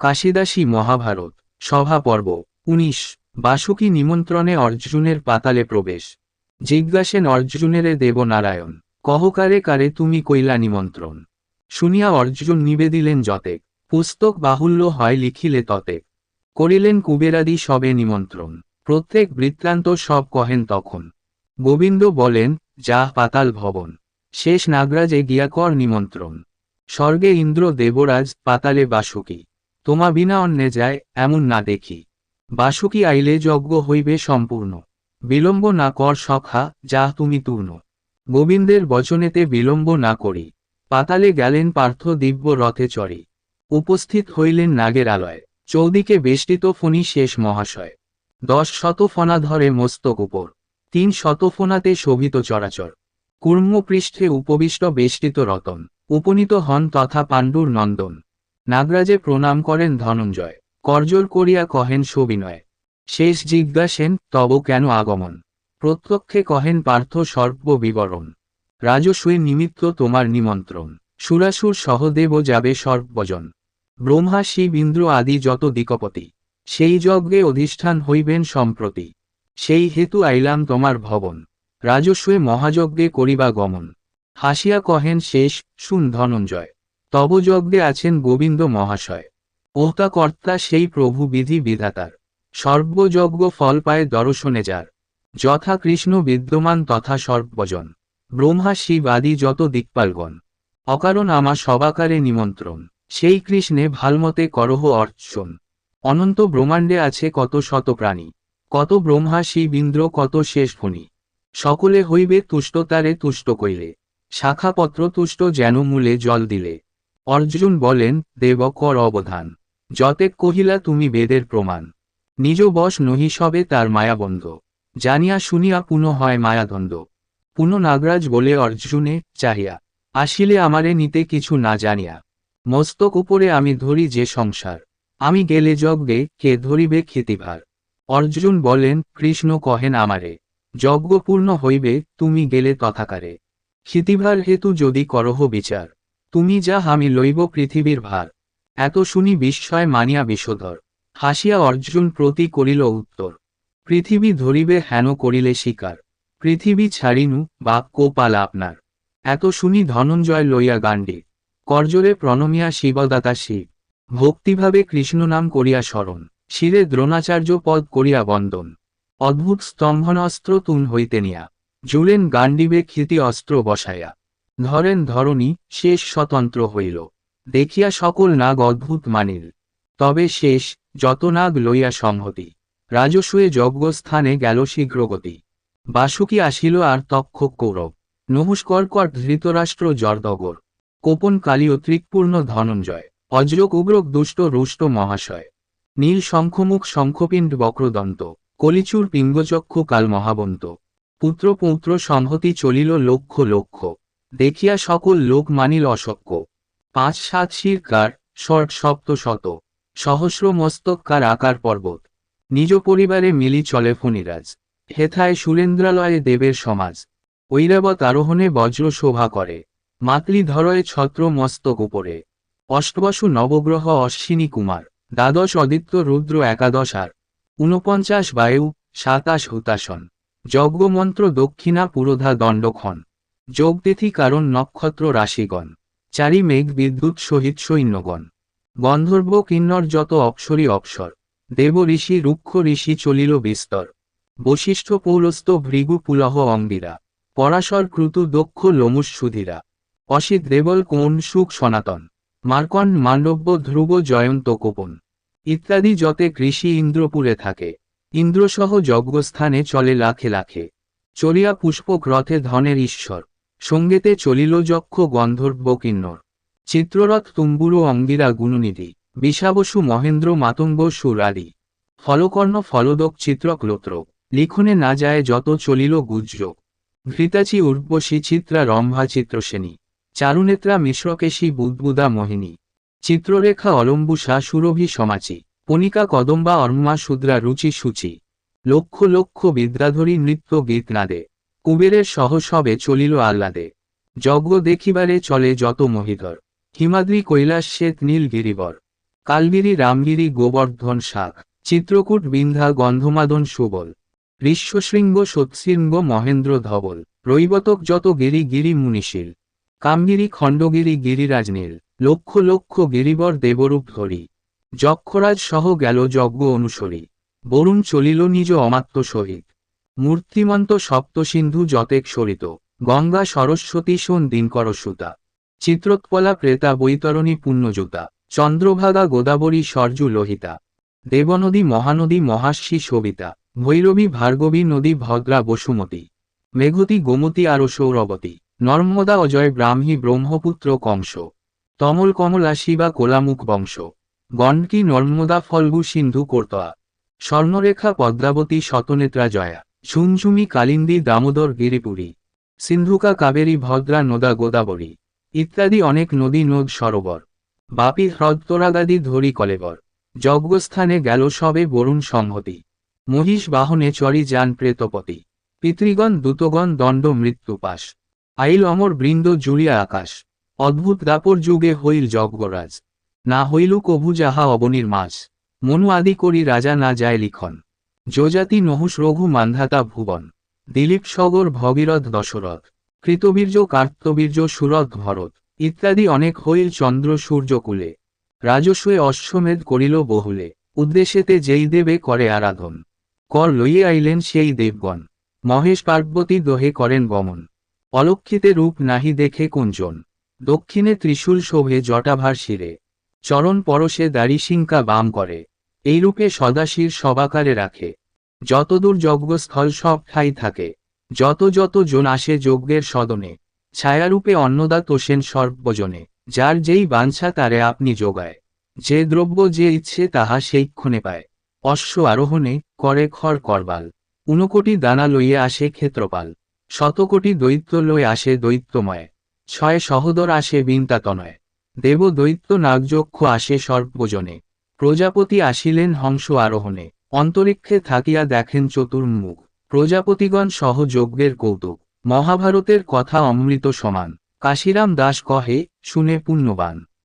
কাশিদাসী মহাভারত, সভা পর্ব, উনিশ, বাসুকি নিমন্ত্রণে অর্জুনের পাতালে প্রবেশ। জিজ্ঞাসেন অর্জুনের অর্জুনেরে দেবনারায়ণ, কহকারে কারে তুমি কইলা নিমন্ত্রণ? শুনিয়া অর্জুন নিবেদিলেন যতেক পুস্তক বাহুল্য হয় লিখিলে ততেক করিলেন কুবেরাদি সবে নিমন্ত্রণ, প্রত্যেক বৃত্তান্ত সব কহেন তখন। গোবিন্দ বলেন, যা পাতাল ভবন, শেষ নাগরাজে গিয়া কর নিমন্ত্রণ। স্বর্গে ইন্দ্র দেবরাজ পাতালে বাসুকি। তোমা বিনা অন্যে যায়, এমন না দেখি। বাসুকি আইলে যজ্ঞ হইবে সম্পূর্ণ। বিলম্ব না কর সখা, যা তুমি তূর্ণ। গোবিন্দের বচনেতে বিলম্ব না করি। পাতালে গেলেন পার্থ দিব্য রথে চড়ি। উপস্থিত হইলেন নাগের আলয়। চৌদিকে বেষ্টিত ফণি শেষ মহাশয়। দশ শত ফণা ধরে মস্তক উপর। তিন শত ফণাতে শোভিত চরাচর। কুর্ম পৃষ্ঠে উপবিষ্ট বেষ্টিত রতন। উপনীত হন তথা পাণ্ডুর নন্দন। নাগরাজে প্রণাম করেন ধনঞ্জয়। করজোর করিয়া কহেন সবিনয় শেষ জিজ্ঞাসেন, তব কেন আগমন? প্রত্যক্ষে কহেন পার্থ সর্ব বিবরণ। রাজস্বী নিমিত্ত তোমার নিমন্ত্রণ। সুরাসুর সহদেব যাবে সর্বজন। ব্রহ্মা, শিব, ইন্দ্র আদি যত দিকপতি সেই যজ্ঞে অধিষ্ঠান হইবেন সম্প্রতি। সেই হেতু আইলাম তোমার ভবন। রাজস্বে মহাযজ্ঞে করিবা গমন। হাসিয়া কহেন, শেষ, শুন ধনঞ্জয়। তব যজ্ঞে আছেন গোবিন্দ মহাশয়। ওহতা কর্তা সেই প্রভু বিধি বিধাতার। সর্বযজ্ঞ ফল পায় দর্শনে যার। যথা কৃষ্ণ বিদ্যমান তথা সর্বজন। ব্রহ্মা শিব আদি যত দিকপালগণ। অকারণ আমা সবাকারে নিমন্ত্রণ। সেই কৃষ্ণে ভালমতে করহ অর্চন। অনন্ত ব্রহ্মাণ্ডে আছে কত শত প্রাণী। কত ব্রহ্মা শিব ইন্দ্র কত শেষ ফণি সকলে হইবে তুষ্ট তারে তুষ্ট কইলে শাখাপত্র তুষ্ট যেন মূলে জল দিলে। অর্জুন বলেন, দেব কর অবধান। যতেক কহিলা তুমি বেদের প্রমাণ। নিজ বশ নহি সবে তার মায়াবন্ধ জানিয়া শুনিয়া পুনঃ হয় মায়াদ্বন্দ্ব পুনঃ নাগরাজ বলে অর্জুনে, চাহিয়া, আসিলে আমারে নিতে কিছু না জানিয়া। মস্তক উপরে আমি ধরি যে সংসার। আমি গেলে যজ্ঞে, কে ধরিবে ক্ষিতিভার? অর্জুন বলেন, কৃষ্ণ কহেন আমারে, যজ্ঞপূর্ণ হইবে, তুমি গেলে তথাকারে। ক্ষিতিভার হেতু যদি করহ বিচার। তুমি যা আমি লইব পৃথিবীর ভার। এত শুনি বিস্ময় মানিয়া বিষধর হাসিয়া অর্জুন প্রতি করিল উত্তর। পৃথিবী ধরিবে হেন করিলে শিকার। পৃথিবী ছাড়িনু, বাপ কোপাল আপনার। এত শুনি ধনঞ্জয় লইয়া গান্ডি করজোরে প্রণমিয়া শিবদাতা শিব। ভক্তিভাবে কৃষ্ণ নাম করিয়া স্মরণ। শিরে দ্রোণাচার্য পদ করিয়া বন্দন। অদ্ভুত স্তম্ভনাস্ত্র তুন হইতে নিয়া। জুলেন গান্ডিবে ক্ষিতি অস্ত্র বসাইয়া। ধরেন ধরণী, শেষ স্বতন্ত্র হইল। দেখিয়া সকল নাগ অদ্ভুত মানিল। তবে শেষ, যত নাগ লইয়া সংহতি। রাজস্বয়ে যজ্ঞস্থানে গেল শীঘ্রগতি। বাসুকি আসিল আর তক্ষ কৌরব। নহুষ্কর্কট ধৃতরাষ্ট্র জর্দগর। কোপন কালীয় ত্রিকপূর্ণ ধনঞ্জয়। অজ্রক উগ্রক দুষ্ট রুষ্ট মহাশয়। নীল শঙ্খমুখ শঙ্খপিণ্ড বক্রদন্ত। কলিচুর পিঙ্গচক্ষু কাল মহাবন্ত পুত্র পৌত্র সংহতি চলিল লক্ষ লক্ষ। দেখিয়া সকল লোক মানিল অশক্য পাঁচ সাত শিরকার, ষট সপ্ত শত, সহস্র মস্তককার আকার পর্বত। নিজ পরিবারে মিলি চলে ফণিরাজ। হেথায় সুরেন্দ্রালয়ে দেবের সমাজ। ঐরাবত আরোহণে বজ্র শোভা করে। মাতলি ধরয়ে ছত্র মস্তক উপরে। অষ্টবসু নবগ্রহ অশ্বিনী কুমার। দ্বাদশ অদিত্য রুদ্র একাদশ আর। ঊনপঞ্চাশ বায়ু, সাতাশ হুতাসন যজ্ঞমন্ত্র দক্ষিণা পুরোধা দণ্ডক্ষণ। যোগতিথি কারণ নক্ষত্র রাশিগণ, চারি মেঘ বিদ্যুৎ সহিত সৈন্যগণ, গন্ধর্ব কিন্নর যত অক্ষরী অক্ষর দেব ঋষি রুক্ষ ঋষি চলিল বিস্তর, বশিষ্ঠ পৌলস্ত ভৃগু পুলহ অঙ্গিরা, পরাশর ক্রুতু দক্ষ লোমুষ সুধীরা, অসিত দেবল কোণ সুখ সনাতন, মার্কন মান্ডব্য ধ্রুব জয়ন্ত কোপন, ইত্যাদি যতে কৃষি ইন্দ্রপুরে থাকে, ইন্দ্রসহ যজ্ঞস্থানে চলে লাখে লাখে, চলিয়া পুষ্পক রথে ধনের ঈশ্বর সঙ্গেতে চলিল যক্ষ গন্ধর্ব কিন্নর চিত্ররথ তুম্বুর অঙ্গিরা গুণনিধি। বিষাবসু মহেন্দ্র মাতঙ্গ সুরারি ফলকর্ণ ফলদক চিত্রক লোত্রক লিখনে না যায় যত চলিল গুজ্জক ঘৃতাচি উর্বশী চিত্রা রম্ভা চিত্রসেনী। চারুনেত্রা মিশ্রকেশী বুদ্বুদা মোহিনী। চিত্ররেখা অলম্বুষা সুরভি সমাচি। পনিকা কদম্বা অর্মা শুদ্রা রুচি সূচি। লক্ষ লক্ষ বিদ্রাধরী নৃত্য গীত নাদে। কুবেরের সহ সবে চলিল আহ্লাদে। যজ্ঞ দেখিবারে চলে যত মহিধর। হিমাদ্রি কৈলাস শ্বেত নীল গিরিবর। কালগিরি, রামগিরি, গোবর্ধন শাক। চিত্রকূট বিন্ধা গন্ধমাদন, সুবল। ঋষ্যশৃঙ্গ, সৎশৃঙ্গ, মহেন্দ্র ধবল। রৈবতক যত গিরি গিরি মুনিশীল। কামগিরি, খণ্ডগিরি গিরিরাজনীল লক্ষ লক্ষ গিরিবর দেবরূপ ধরি। যক্ষরাজ সহ গেল যজ্ঞ অনুসরী। বরুণ চলিল নিজ অমাত্য সহিত। মূর্তিমন্ত সপ্তসিন্ধু যতেক সরিত, গঙ্গা সরস্বতী শোন দিনকর সুতা চিত্রোৎপলা প্রেতা বৈতরণী পুণ্যজুতা, চন্দ্রভাগা গোদাবরী সরজু লোহিতা, দেবনদী মহানদী মহাশ্মী সবিতা ভৈরবী ভার্গবী নদী ভদ্রা বসুমতী, মেঘতী গোমতী আরও সৌরবতী, নর্মদা অজয় ব্রাহ্মী ব্রহ্মপুত্র কংস তমল কমলা শিবা কোলামুখ বংশ গণ্ডকী নর্মদা ফল্গু সিন্ধু কর্তয়া, স্বর্ণরেখা পদ্মাবতী শতনেত্রা জয়া। ঝুমঝুমি কালিন্দী দামোদর গিরিপুরী, সিন্ধুকা কাবেরী ভদ্রা নদা গোদাবরী, ইত্যাদি অনেক নদী নদ সরোবর। বাপি হ্রদতরাগাদি ধরি কলেবর, যজ্ঞস্থানে গেল সবে বরুণ সংহতি। মহিষ বাহনে চরি যান প্রেতপতি, পিতৃগণ দূতগণ দণ্ড মৃত্যুপাশ আইল অমর বৃন্দ জুড়িয়া আকাশ, অদ্ভুত দাপর যুগে হইল যজ্ঞরাজ। না হইল কভু যাহা অবনীর মাস মনু আদি করি রাজা না যায় লিখন। যোজাতি নহুষ রঘু মান্ধাতা ভুবন। দিলীপ সগর, ভগীরথ দশরথ। কৃতবীর্য, কার্তবীর্য, সুরথ ভরত। ইত্যাদি অনেক হইল চন্দ্র সূর্যকুলে রাজস্বে অশ্বমেধ করিল বহুলে। উদ্দেশ্যেতে যেই দেবে করে আরাধন। কর লইয়ে আইলেন সেই দেবগণ। মহেশ পার্বতী দোহে করেন গমন। অলক্ষিতে রূপ নাহি দেখে কুঞ্জন। দক্ষিণে ত্রিশূল শোভে জটাভার শিরে। চরণ পরশে দাড়ি সিংকা বাম করে। এইরূপে সদাশির সবাকারে রাখে। যতদূর যজ্ঞস্থল সব ঠাই থাকে, যত যত জন আসে যজ্ঞের সদনে, ছায়ারূপে অন্নদা তোষেন সর্বজনে, যার যেই বাঞ্ছা তারে আপনি যোগায়, যে দ্রব্য যে ইচ্ছে তাহা সেইক্ষণে পায়। অশ্ব আরোহণে করে খর করবাল, ঊনকোটি দানা লইয়ে আসে ক্ষেত্রপাল, শতকোটি দৈত্য লয়ে আসে দৈত্যময়, ছয় সহদর আসে বিন্তাতনয় দেব দৈত্য নাগযক্ষ আসে সর্বজনে। প্রজাপতি আসিলেন হংস আরোহণে অন্তরিক্ষে থাকিয়া দেখেন চতুর্মুখ। প্রজাপতিগণ সহ যজ্ঞের কৌতুক। মহাভারতের কথা অমৃত সমান। কাশিরাম দাস কহে, শুনে পুণ্যবান।